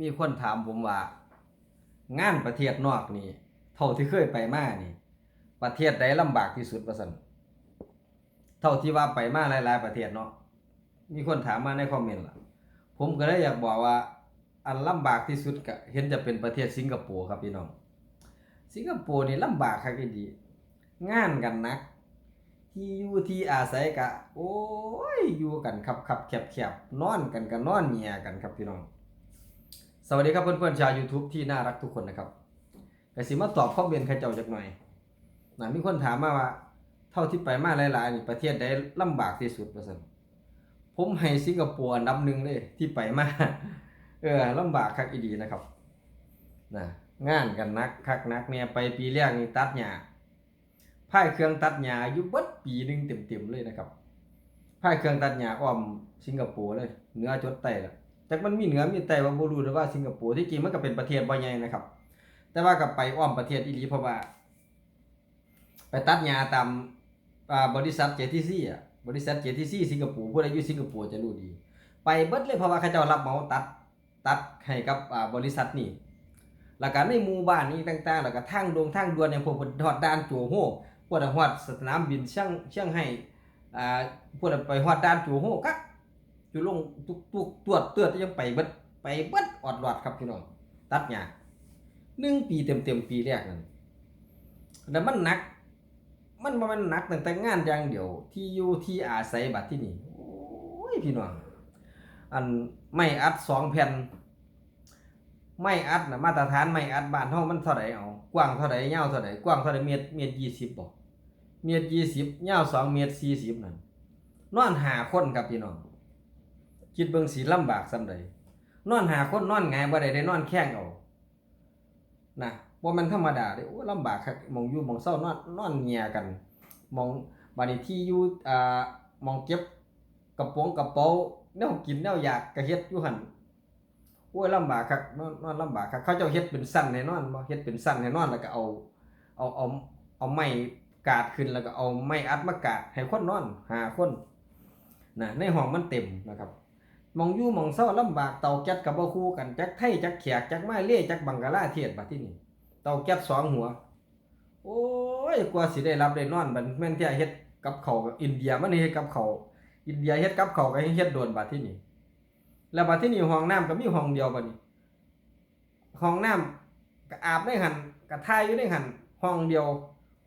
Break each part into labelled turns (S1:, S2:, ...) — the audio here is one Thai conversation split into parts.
S1: มีคนถามผมว่า งานประเทศนอกนี่ เท่าที่เคยไปมานี่ ประเทศใดลำบากที่สุดว่าซั่นเท่าที่ว่าไปมาหลาย ๆ ประเทศเนาะมีคนถามมาในคอมเมนต์ล่ะ ผมก็เลยอยากบอกว่า อันลำบากที่สุดก็เห็นจะเป็นประเทศสิงคโปร์ครับพี่น้อง สิงคโปร์นี่ลำบากคักอีดีงานกันหนัก ที่อยู่ที่อาศัยกะ โอ้ยอยู่กันครับครับแคบแคบนอนกันกันนอนเมียกันครับพี่น้อง สวัสดีครับเพื่อนๆชาว YouTube ที่น่ารักทุกคนนะครับกสิมาตอบคอเมนต์ใครเจ้าจักหน่อยนะมีคนถามมาว่า เท่าที่ไปมาหลายๆนี่ประเทศใดลำบากที่สุดว่าซั่นผมให้สิงคโปร์นับหนึ่งเลยที่ไปมาเออลำบากคักอีดีนะครับนะงานกันนักคักนักเนี่ยไปปีแรกนี่ตัดหญ้าพายเครื่องตัดหญ้าอยู่เบิดปีหนึ่งเต็มๆเลยนะครับพายเครื่องตัดหญ้าอ้อมสิงคโปร์เลยเนื้อจดใต้ละ จากมันมีเหนือมีใต้ว่าบ่รู้แต่ว่าสิงคโปร์ที่จริงมันก็เป็นประเทศบ่ใหญ่นะครับ แต่ว่าก็ไปอ้อมประเทศอีหลีเพราะว่า ไปตัดหญ้าตามอ่าบริษัท JTC อะบริษัท JTC สิงคโปร์ผู้ใดอยู่สิงคโปร์จะรู้ดี ไปเบิดเลยเพราะว่าเขาเจ้ารับเหมาตัดตัดให้กับอ่าบริษัทนี่แล้วก็ในหมู่บ้านนี้ต่างๆแล้วก็ทางดวงทางด่วนอย่างพวกฮอดด่านจัวโฮพวกฮอดสนามบินเชียงเชียงให้อ่าพวกไปฮอดด่านจัวโฮกัก อยู่ลงตุกตุกตรวจเตือดยังไปเบิดไปเบิดอดหลอดครับพี่น้องตัดหญ้าหนึ่งปีเต็มๆปีแรกนั่นแล้วมันหนัก มันมันหนักตั้งแต่งานอย่างเดียว ที่อยู่ที่อาศัยบัดที่นี่โอ้ยพี่น้องอันไม่อัดสองแผ่นไม่อัดนะมาตรฐานไม่อัดบ้านเฮามันเท่าไหร่เอากว้างเท่าไหร่ยาวเท่าไหร่กว้างเท่าไหร่เมตรเมตรยี่สิบบ่เมตรยี่สิบยาวสองเมตรสี่สิบนั่นนอนหาคนครับพี่น้อง คิดเบิ่งสิลำบากส่ำใดนอนหาคนนอนงายบ่ได้ได้นอนแข้งเอานะบ่แมันธรรมดาเด้โอ้ลำบากคักมองอยู่มองเศร้านอนนอนเงียกัน มองบัดนี้ที่อยู่อ่ามองเก็บกระโปรงกระเป๋าแนวกินแนวอยากก็เฮ็ดอยู่หั่นโอ้ยลำบากคักนอนนอนลำบากคักเขาเจ้าเฮ็ดเป็นสั้นให้นอนบ่เฮ็ดเป็นสั้นให้นอนแล้วก็เอาเอาเอาเอาไม้กาดขึ้นแล้วก็เอาไม้อัดมากาดให้คนนอนหาคนนะในห้องมันเต็มนะครับ มองอยู่มองเศร้าลำบากเต่าแก๊สกับบ่คู่กันจักไทยจักแขกจักไม้เล่จักบังกลาเทศบัดที่นี่เต่าแก๊สสองหัว โอ้ยกว่าสิได้รับได้นอนบัดแม่นแท้เฮ็ดกับเขาอินเดียมันนี่เฮ็ดกับเขาอินเดียเฮ็ดกับเขาก็เฮ็ดโดนบัดที่นี่แล้วบัดที่นี่ห้องน้ำก็มีห้องเดียวบัดนี้ห้องน้ำก็อาบในหันก็ทายอยู่ในหันห้องเดียว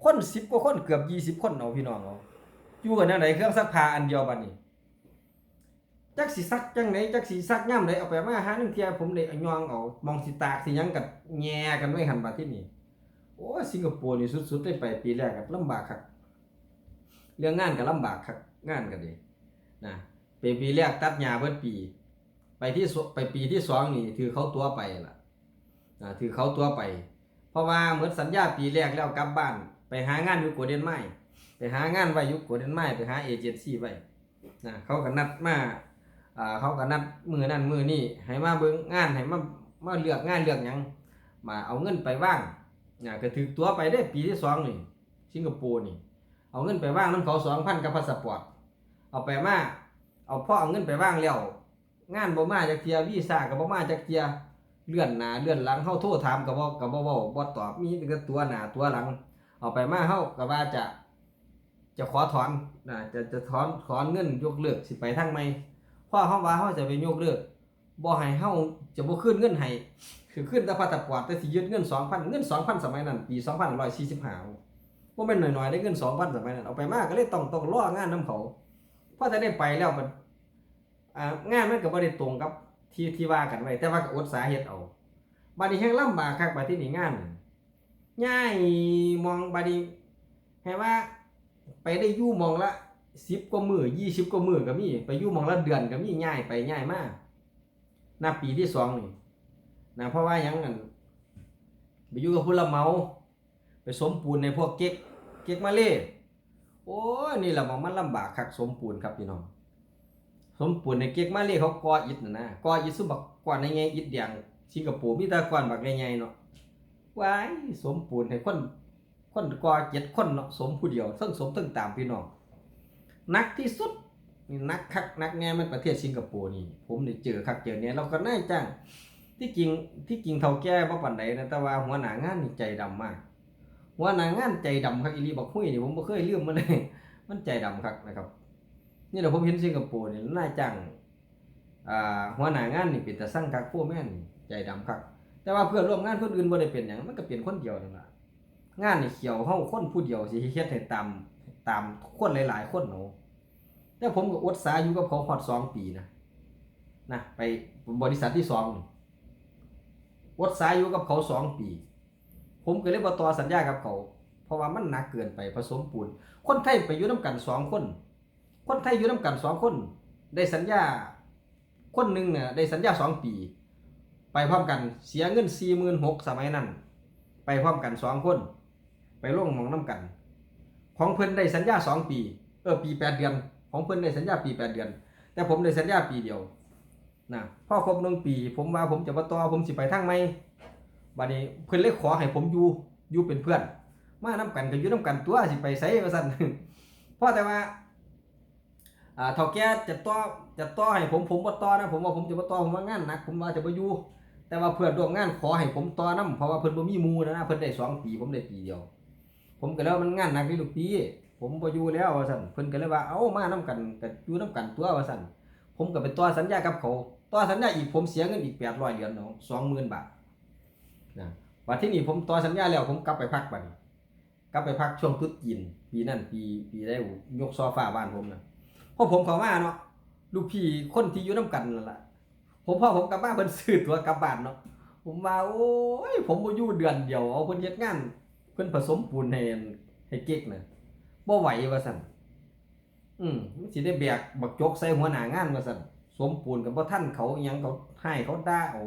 S1: คน10กว่าคนเกือบ20คนเอาพี่น้องเอาอยู่กันจังไดเครื่องซักผ้าอันเดียวบัดนี้ จักสิซักจังไดจักสิซักยามใดเอาไปมาหาหนึงเทียผมได้เอายองเอามองสิตากสิยังก็แย่กันไว้หันบัดที่นี่โอ้สิงคโปร์นี่สุดๆได้ไปปีแรกก็ลำบากคักเรื่องงานก็ลำบากคักงานก็ดีนะไปปีแรกตัดหญ้าเบิดปี ไปที่ไปปีที่สองนี่ถือเขาตัวไปล่ะนะถือเขาตัวไป เพราะว่าเหมือนสัญญาปีแรกแล้วกลับบ้าน ไปหางานอยู่กัวเดนไม้ไปหางานไว้อยู่กัวเดนไม้ไปหาเอเจนซี่ไว้นะเขาก็นัดมา อ่าเขาก็นัดมือนั่นมือนี่ให้มาเบิ่งงานให้มามาเลือกงานเลือกหยังมาเอาเงินไปว่างนะก็ถือตัวไปได้ปีที่สองนี่สิงคโปร์นี่ เอาเงินไปว่างน้ำเขาสองพันกับพาสปอร์ตเอาไปมาเอาพ่อเอาเงินไปว่างแล้วงานบ่มาจากเทียวีซ่าก็บ่มาจากเทียเลื่อนหน้าเลื่อนหลังเฮาโทรถามก็บ่ก็บ่เว้าบ่ตอบมีแต่ตัวหน้าตัวหลัง เอาไปมาเฮาก็ว่าจะ จะขอถอนนะจะจะถอนถอนเงินยกเลิกสิไปทางใหม่ พอเฮาว่าเฮาจะไปยกเลิกบ่ให้เฮาจะบ่คืนเงินให้คือคืนแต่พาสปอร์ตแต่สิยึดเงิน2,000เงิน2,000สมัยนั้นปี2545บ่แม่นน้อยๆได้เงิน2,000สมัยนั้นเอาไปมาก็เลยต้องต้องรองานนํเขาพอจะได้ไปแล้วมันอ่างานมันก็บ่ได้ตรงกับที่ที่ว่ากันไว้แต่ว่าก็อดสาเหตุเอาบัดนี้แฮงลำบากคักบัดที่นี่งานง่ายมองบัดนี้ให้ว่าไปได้อยู่มองละ 10กว่ามื้อ20กว่ามือก็มีไปอยู่มองละเดือนก็มีง่ายไปง่ายมากนับปีที่สองนี่นะเพราะว่ายังนั่นไปอยู่กับผู้รับเมา ไปสมปูนในพวกเก๊กเก๊กมาเล่โอ้ยนี่แหละมองมันลำบากคักสมปูนครับพี่น้องสมปูนในเก๊กมาเลยเขาก่ออิฐนะนะก่ออิฐซุบักกว่าในไงอิฐแดงสิงคโปร์มีแต่ก้อนบักใหญ่ๆเนาะว้ายสมปูนให้คนคนก่อเจ็ดคนเนาะสมผู้เดียวทั้งสมทั้งตามพี่น้อง นักที่สุดนี่นักคักนักแน่มันประเทศสิงคโปร์นี่ ผมได้เจอคักเจอเนี่ยเราก็น่าจ้างที่จริงที่จริงเท่าแก่บ่ปานใดนะแต่ว่าหัวหน้างานนี่ใจดำมาก หัวหน้างานใจดำครับอีลีบักหุ้ยนี่ผมบ่เคยลืมมันเลยมันใจดำครับนะครับ นี่แหละผมเห็นสิงคโปร์นี่นาจ้างอ่าหัวหน้างานนี่เป็นแต่สั่งกักพวกแม่นใจดำครับแต่ว่าเพื่อนร่วมงานคนอื่นบ่ได้เป็นหยังมันก็เป็นคนเดียวนั่นล่ะงานนี่เขียวเฮาคนผู้เดียวสิเฮ็ดให้ตาม ตามคนหลาย ๆ คนเนาะแต่ผมก็อดสาอยู่กับเขาฮอดสองปีนะนะไปบริษัทที่สองอดสาอยู่กับเขาสองปี ผมก็เลยบ่ต่อสัญญากับเขา เพราะว่ามันหนักเกินไปผสมปูน คนไทยไปอยู่น้ำกันสองคน คนไทยอยู่น้ำกันสองคน ได้สัญญา คนหนึ่งเนี่ยได้สัญญาสองปี ไปพร้อมกันเสียเงินสี่หมื่นหกสมัยนั้น ไปพร้อมกันสองคน ไปลงหมองน้ำกัน ของเพิ่นได้สัญญาสองปี เออปีแปดเดือน ของเพิ่นได้สัญญาปีแปดเดือน แต่ผมได้สัญญาปีเดียวนะพ่อครบหนึ่งปี ผมว่าผมจะมาต่อผมสิไปทางไหมบัดนี้เพิ่นเลยขอให้ผมอยู่อยู่เป็นเพื่อน มาน้ำกันก็อยู่น้ำกันตัวสิไปไสว่าซั่นพราะแต่ว่าอ่าเฒ่าแก่จะต่อจะต่อให้ผมผมบ่ต่อนะผมว่าผมจะบ่ต่อผมว่างานหนักผมว่าจะบ่อยู่แต่ว่าเพื่อนร่วมงานขอให้ผมต่อนํเพราะว่าเพิ่นบ่มีหมู่นะนะเพิ่นได้สองปีผมได้ปีเดียว ผมก็เลยว่ามันงานหนักนี่ลูกปีผมบ่อยู่แล้วว่าซั่นเพิ่นก็เลยว่าเอ้ามานํกันก็อยู่นํกันตัวว่าซั่นผมก็ไปต่อสัญญากับเขาต่อสัญญาอีกผมเสียเงินอีก800เหรียญเนาะ20,000บาทนะว่าที่นี่ผมต่อสัญญาแล้วผมกลับไปพักบัดนี้กลับไปพักช่วงตรุษจีนปีนั้นปีปีได้ยกโซฟาบ้านผมนะพอผมเข้ามาเนาะลูกพี่คนที่อยู่น้ำกันนั่นแหละผมพ่อผมกลับบ้านเพิ่นซื้อตัวกลับบ้านเนาะผมมาโอ้ยผมบ่อยู่เดือนเดียวเอาเพิ่นเฮ็ดงาน เพิ่นผสมปูนให้ให้เก๊กน่ะบ่ไหวว่าซั่นอืมมันสิได้แบกบักจกใส่หัวหน้างานว่าซั่นสมปูนกับบ่ทันเขาอิหยังเขาให้เขาด่าเอา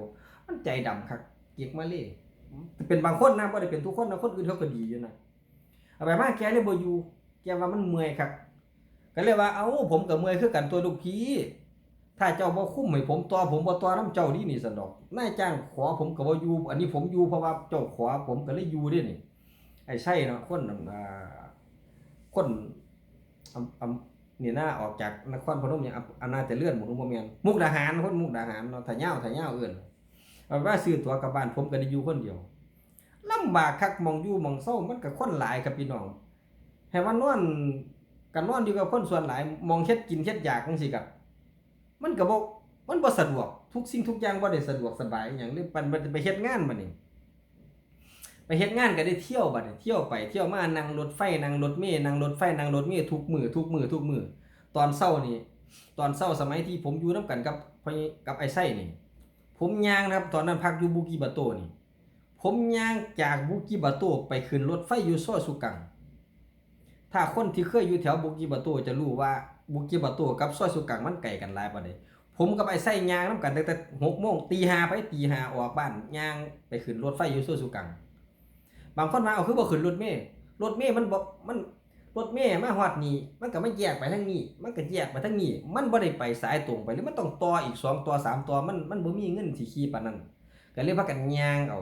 S1: มันใจดำคักเก๊กมาเลยเป็นบางคนนะบ่ได้เป็นทุกคนนะคนอื่นเขาก็ดีอยู่นะเอาไปมาแกเลยบ่อยู่แกว่ามันเมื่อยครับก็เลยว่าเอ้าผมก็เมื่อยคือกันตัวลูกพี่ถ้าเจ้าบ่คุ้มให้ผมต่อผมบ่ต่อน้ำเจ้านี่นี่สันดอกนายจ้างขอผมก็บ่อยู่อันนี้ผมอยู่เพราะว่าเจ้าขอผมก็เลยอยู่ด้นี่ อ้ใช่เนาะคนอ่าคนอำอำนี่น่าออกจากนครพนมเนี่ยอำนาจเจริญหมู่บ่แม่นมุกดาหารคนมุกดาหารเนาะถ้าเหย้าถ้าเหย้าเอิ้นเอาว่าซื้อตั๋วกลับบ้านผมก็ได้อยู่คนเดียวลำบากคักมองอยู่มองเศร้ามันก็คนหลายครับพี่น้องให้ว่านอนกันนอนอยู่กับคนส่วนหลายมองเฮ็ดกินเฮ็ดอยากจังซี่กับมันก็บ่มันบ่สะดวกทุกสิ่งทุกอย่างบ่ได้สะดวกสบายอย่างเลยปันมันไปเฮ็ดงานบัดนี้ ไปเฮ็ดงานก็ได้เที่ยวบัดเที่ยวไปเที่ยวมานั่งรถไฟนั่งรถเมล์นั่งรถไฟนั่งรถเมล์ทุกมือทุกมือทุกมือตอนเช้านี่ตอนเช้าสมัยที่ผมอยู่นํกันกับกับไอ้ไส้นี่ ผมย่างนะครับตอนนั้นพักอยู่บุกิบาโตนี่ ผมย่างจากบุกิบาโตไปขึ้นรถไฟอยู่ซอยสุกัง ถ้าคนที่เคยอยู่แถวบุกิบาโตจะรู้ว่าบุกิบาโตกับซอยสุกังมันไกลกันหลายปานใดผมกับไอ้ไส้ย่างนํกันตั้งแต่6โมงตี5ไปตี5ออกบ้านย่างไปขึ้นรถไฟอยู่ซอยสุกัง บางคนมาเอาคือบ่ขึ้นรถเมล์รถเมล์มันบ่มันรถเมล์มาฮอดนี่มันก็ไม่แยกไปทางนี้ มันก็แยกไปทางนี้ มันบ่ได้ไปสายตรงไปหรือมันต้องต่ออีกสองต่อสามต่อมันมันบ่มีเงินสิขี่ปานนั้นก็เลยพากันย่างเอา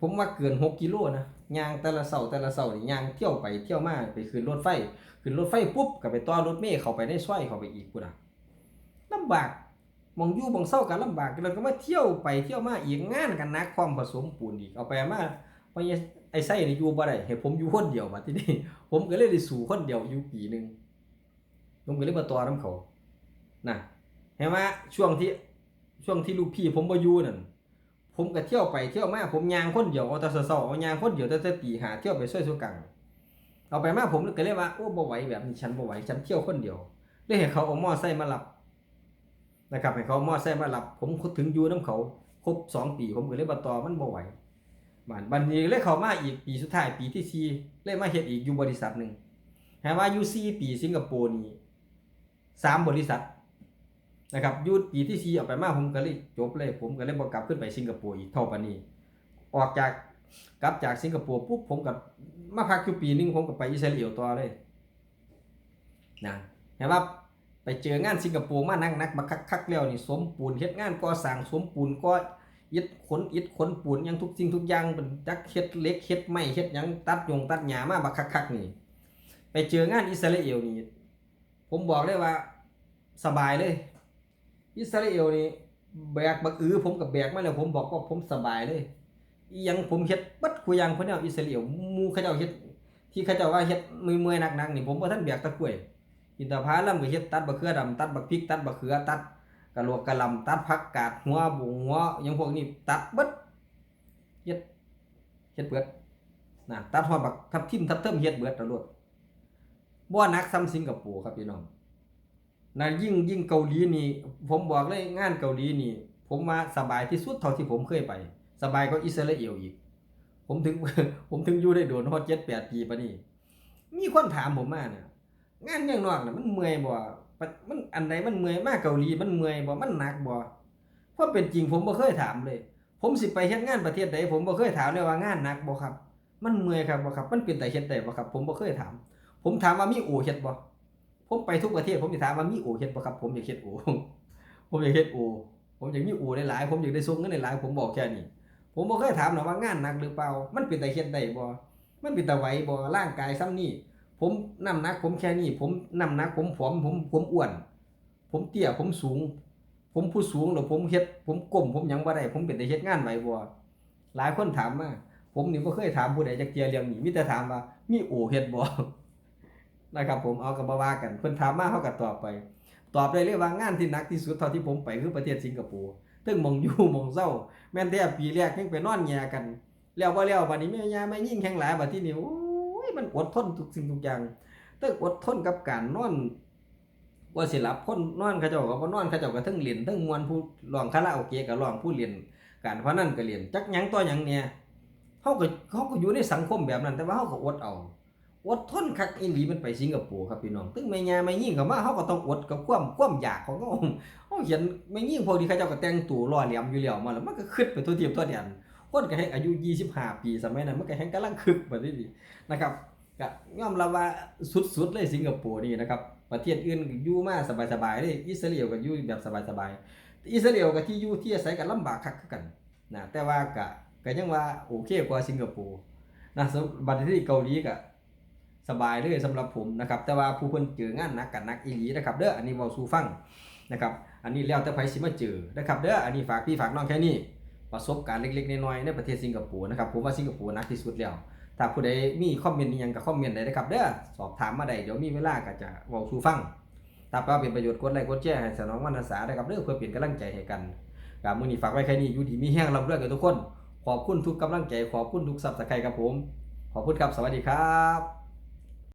S1: ผมว่าเกิน6กิโลนะย่างแต่ละเสาแต่ละเสานี่ย่างเที่ยวไปเที่ยวมาไปขึ้นรถไฟขึ้นรถไฟปุ๊บก็ไปต่อรถเมล์เข้าไปในซอยเข้าไปอีกพุ่นน่ะลำบาก มองอยู่หมองเศร้ากันลำบากแล้วก็มาเที่ยวไปเที่ยวมาอีกงานกันนักความผสมปูนอีกเอาไปมาเพราะไอ้ไส้นี่อยู่บ่ได้ให้ผมอยู่คนเดียวบัดทีนี้ผมก็เลยได้สู่คนเดียวอยู่ปีหนึ่งผมก็เลยมาต่อนํเขานะเห็นไหมช่วงที่ช่วงที่ลูกพี่ผมบ่อยู่นั่นผมก็เที่ยวไปเที่ยวมาผมยางคนเดียวเอาแต่เช้าๆเอายางคนเดียวแต่แต่ตีหาเที่ยวไปซอยสุกังเอาไปมาผมก็เลยว่าโอ้บ่ไหวแบบนี้ฉันบ่ไหวฉันเที่ยวคนเดียวเลยให้เขาเอาหม้อไซค์มารับ นะครับให้เขาเอามอไซค์มารับ ผมถึงอยู่นํเขาครบสองปี ผมก็เลยบ่ต่อมันบ่ไหวบ้านบัดนี้เลยเขามาอีกปีสุดท้ายปีที่สี่เลยมาเฮ็ดอีกอยู่บริษัทหนึงให้ว่าอยู่สี่ปีสิงคโปร์นี่สามบริษัทนะครับอยูปีที่สี่ออกไปมาผมก็เลยจบเลย ผมก็เลยบอกกลับขึ้นไปสิงคโปร์อีกเท่าปานนี้ ออกจากกลับจากสิงคโปร์ปุ๊บผมกับมาพักอยู่ปีนึงผมก็ไปอิสราเอลต่อเลยนะเห็นว่า ไปเจองานสิงคโปร์มานักนักมาคักๆแล้วนี่สมปูนเฮ็ดงานก่อสร้างสมปูนก็อิดขนอิดขนปูนยังทุกสิ่งทุกอย่างเป็นจักเฮ็ดเล็กเฮ็ดไม้เฮ็ดยังตัดยงตัดหญ้ามาบักคักๆนี่ ไปเจองานอิสราเอลนี่ผมบอกเลยว่าสบายเลย อิสราเอลนี่แบกบักอือผมกับแบกมาแล้วผมบอกว่าผมสบายเลยยังผมเฮ็ดบัดคุยางเพิ่นเอาอิสราเอลมูเขาเจ้าเฮ็ดที่เขาเจ้าว่าเฮ็ดมือๆหนักๆนี่ผมบ่ทันแบกตะกล้วย อินทผลัมก็เฮ็ดตัดบักเขือดำตัดบักพริกตัดบักเขือตัดกะโหลกกะลำตัดผักกาดหัวบุงหัวยังพวกนี้ตัดเบิดเฮ็ดเฮ็ดเบิดนะตัดฮอดบักทับทิมทับเทิมเฮ็ดเบิดตลอดบ่นักซ้ำสิงคโปร์ครับพี่น้องนะยิ่งยิ่งเกาหลีนี่ ผมบอกเลยงานเกาหลีนี่ ผมมาสบายที่สุดเท่าที่ผมเคยไป สบายกว่าอิสราเอลอีก ผมถึงผมถึงอยู่ได้โดนฮอดเจ็ดแปดปีปะนี่มีคนถามผมมาเนี่ย งานอย่างนอกน่ะมันเมื่อยบ่มันอันใดมันเมื่อยมากเกาหลีมันเมื่อยบ่มันหนักบ่เพราะเป็นจริงผมบ่เคยถามเลย ผมสิไปเฮ็ดงานประเทศใดผมบ่เคยถามเลยว่างานหนักบ่ครับ มันเมื่อยครับบ่ครับ มันเป็นแต่เฮ็ดได้บ่ครับ ผมบ่เคยถาม ผมถามว่ามีโอเฮ็ดบ่ผมไปทุกประเทศผมจะถามว่ามีโอเฮ็ดบ่ครับ ผมอยากเฮ็ดโอผมอยากเฮ็ดโอผมอยากมีโอหลายๆผมอยากได้ส่งเงินหลายๆผมบอกแค่นี้ผมบ่เคยถามหรอกว่างานหนักหรือเปล่า มันเป็นแต่เฮ็ดได้บ่มันเป็นแต่ไหวบ่ร่างกายซ้ำนี่ ผมน้ำหนัก ผมแค่นี้ ผมน้ำหนัก ผมผอมผมผมอ้วน ผมเตี้ยผมสูง ผมผู้สูงแล้วผมเฮ็ด ผมก้มผมยังบ่ได้ผมเป็นแต่เฮ็ดงานไหวบ่หลายคนถามมาผมนี่บ่เคยถามผู้ใดจักเที่ยเรื่องนี้มีแต่ถามว่ามีโอเฮ็ดบ่นะครับผมเอากับมาว่ากันเพิ่นถามมาเฮาก็ตอบไป ตอบได้เลยว่างานที่หนักที่สุดเท่าที่ผมไปคือประเทศสิงคโปร์ถึงมองอยู่มองเศร้าแม่นแต่ปีแรกยังไปนอนแย่กัน แล้วบ่แล้วบัดนี้แม่ยาไม่ยิ่งแข่งหลายบัดที่นี่โอ้ มันอดทนทุกสิ่งทุกอย่างตึงอดทนกับการนอนว่าสิหลับคนนอนเขาเจ้าก็บ่นอนเขาเจ้าก็ทั้งเล่นเทั้งมวนผู้ร้องคาราโอเกะก็ร้องผู้เล่นการพนันก็เล่นจักหยังต่อหยังเนี่ยเฮาก็เฮาก็อยู่ในสังคมแบบนั้น แต่ว่าเฮาก็อดเอาอดทนคักอีหลีมันไปสิงคโปร์ครับพี่น้องถึงแม่ยาแม่ยิ่งเข้ามาเฮาก็ต้องอดกับความความอยากของเฮาเฮาเห็นแม่ยิ่งพวกนี้เขาเจ้าก็แต่งตัวล่อเหลี่ยมอยู่แล้วมาแล้วมันก็คึดไปทั่วทิพย์ทั่วแดน คนก็แฮงอายุ 25 ปีสมัยนั้นมันก็แฮงกำลังคึกบัดนี้นะครับก็ยอมรับว่าสุดๆเลยสิงคโปร์นี่นะครับประเทศอื่นอยู่มาสบายๆเลยอิสราเอลก็อยู่แบบสบายๆอิสราเอลก็ที่อยู่ที่อาศัยกันลำบากคักกันนะแต่ว่าก็ก็ยังว่าโอเคกว่าสิงคโปร์นะสำหรับบัดที่เกาหลีก็สบายเลยสำหรับผมนะครับแต่ว่าผู้เพิ่นเจองานนักกันนักอีหลีนะครับเด้ออันนี้เว้าสู่ฟังนะครับอันนี้แล้วแต่ไผสิมาเจอนะครับเด้ออันนี้ฝากพี่ฝากน้องแค่นี้ ประสบการณ์เล็กๆน้อยๆในประเทศสิงคโปร์นะครับผมว่าสิงคโปร์นักที่สุดแล้วถ้าผู้ใดมีคอมเมนต์ยังก็คอมเมนต์ได้นะครับเด้อสอบถามมาได้เดี๋ยวมีเวลาก็จะเว้าสู่ฟังถ้าว่าเป็นประโยชน์กดไลค์กดแชร์ให้สนองวรรณสานะครับเด้อเพื่อเป็นกำลังใจให้กันกับมื้อนี้ฝากไว้แค่นี้อยู่ดีมีแห้งร่ำรวยกันทุกคน ขอบคุณทุกกำลังใจขอบคุณทุกซับสไครต์ครับผม ขอบคุณครับสวัสดีครับ